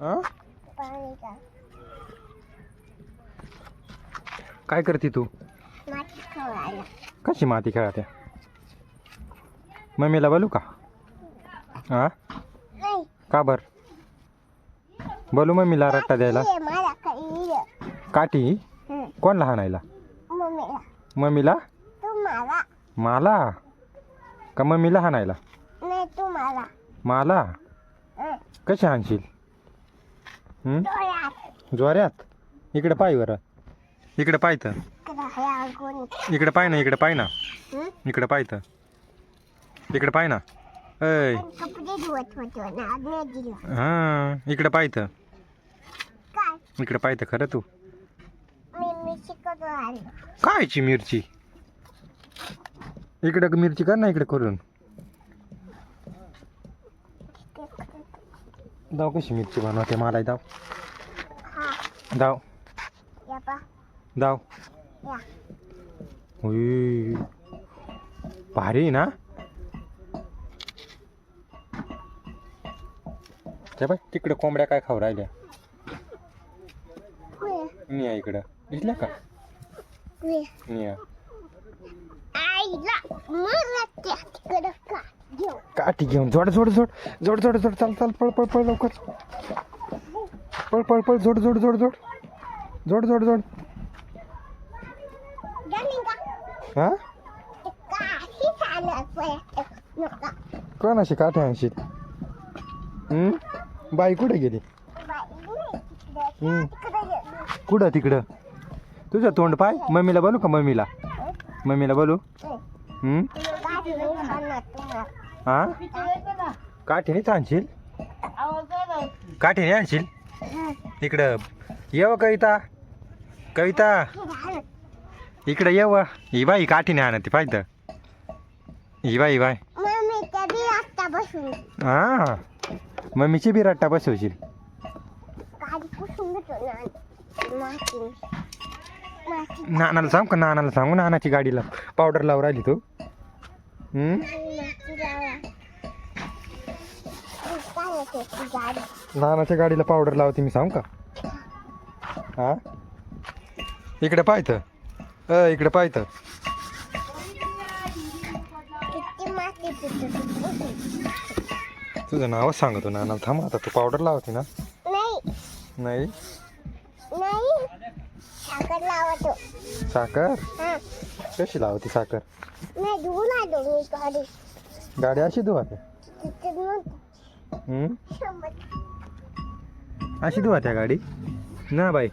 हा काय करते तू? कशी माती खेळते मम्मीला बोलू का? हा का बर? बोलू मम्मीला रट्टा द्यायला. काठी? कोण लहानायला मम्मीला. मम्मीला? मला? का मम्मीला हाणायला तुम्हाला. मला? कशी हाणशील? डोळ्यात जोऱ्यात इकडे पाय बरं. इकडे पाय तर. इकडे पाय ना इकडे पाय ना? इकडे पाय तर. इकडे पाय ना. ऐ. हां इकडे पाय तर. इकडे पाय तर खरं तू. कायची मिरची? इकडे मिरची कर ना इकडे करून. दाव कशी मिरची बनवते मला दाव हा दाव या पा दाव. भारी आहे ना ते बाय तिकडे कोंबड्या काय खाऊ राहिल्या निया इकडं दिसल्या का निया काठी घेऊन. जोड जोड जोड. जोड जोड जोड. चाल चाल. पळ पळ पळ लवकर. पळ पळ पळ. जोड जोड जोड जोड. जोड जोड जोड. हा? ते काही चालत पर्यंत नका. कोणाशी काठी आणशी हम्म? बाई कुठे गेली? हम्म. कुठं तिकडं? तुझं तोंड पाय. मम्मीला बोलू का मम्मीला? मम्मीला बोलू? हम्म? हा? काठीने आणशील काठीने आणशील? इकडं येव कविता. कविता. इकडं येव. ही बाई काठीने आणते पाहिजे ही बाई बाय. हा? मम्मीची बी रट्टा बसवशील. नानाला सांग का? नानाला सांगू नानाची गाडीला पावडर लावून राहिली तू. नानाच्या गाडीला पावडर लावते मी सांगू का? हा? इकडे पाहतं अ इकडे पाहतं तुझं नावच सांगतो नानाला थांब आता तू पावडर लावते ना? नाही. नाही नाही साखर लावतो साखर? कशी लावते साखर गाडी. अशी धुवाते अशी धुवात्या गाडी? ना बाई.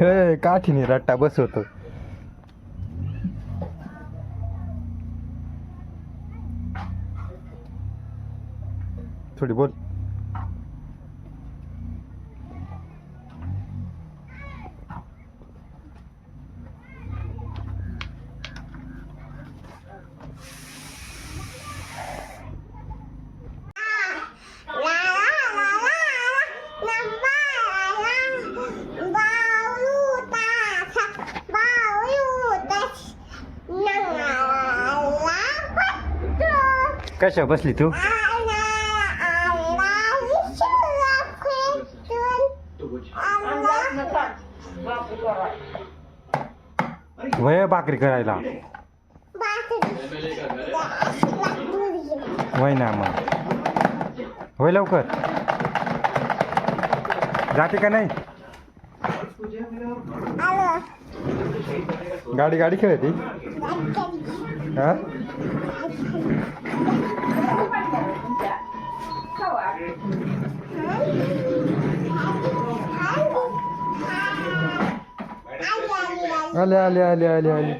हे काठीने रट्टा बसवतो थोडी बोल कशा बसली तू वय भाकरी करायला. वय ना मग. होय लवकर. जाते का नाही? गाडी गाडी खेळते हा? आले आले आले आले आले.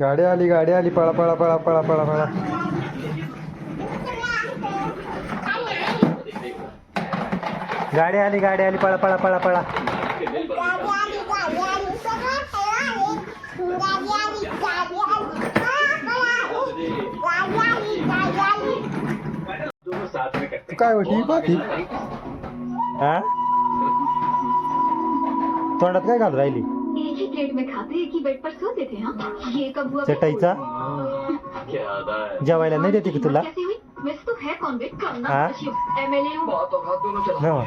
गाडी आली गाडी आली. पळा पळा पळा पळा पळा पळा. गाडी आली गाडी आली. पळा पळा पळा पळा. काय होती? हा? तोंडात काय घालून राहिली? एक ही प्लेट में खाते एक ही बेड पर सोते थे हाँ ये कब हुआ? चटाईचा? जेवायला नाही देते का तुला? कैसे हुई? वैसे तो है कौन बे? करना हाँ? एमएलए हूँ। हो.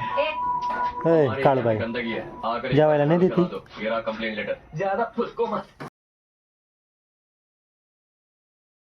काळ बाई है। जेवायला नहीं देती? ज्यादा फुसको मत।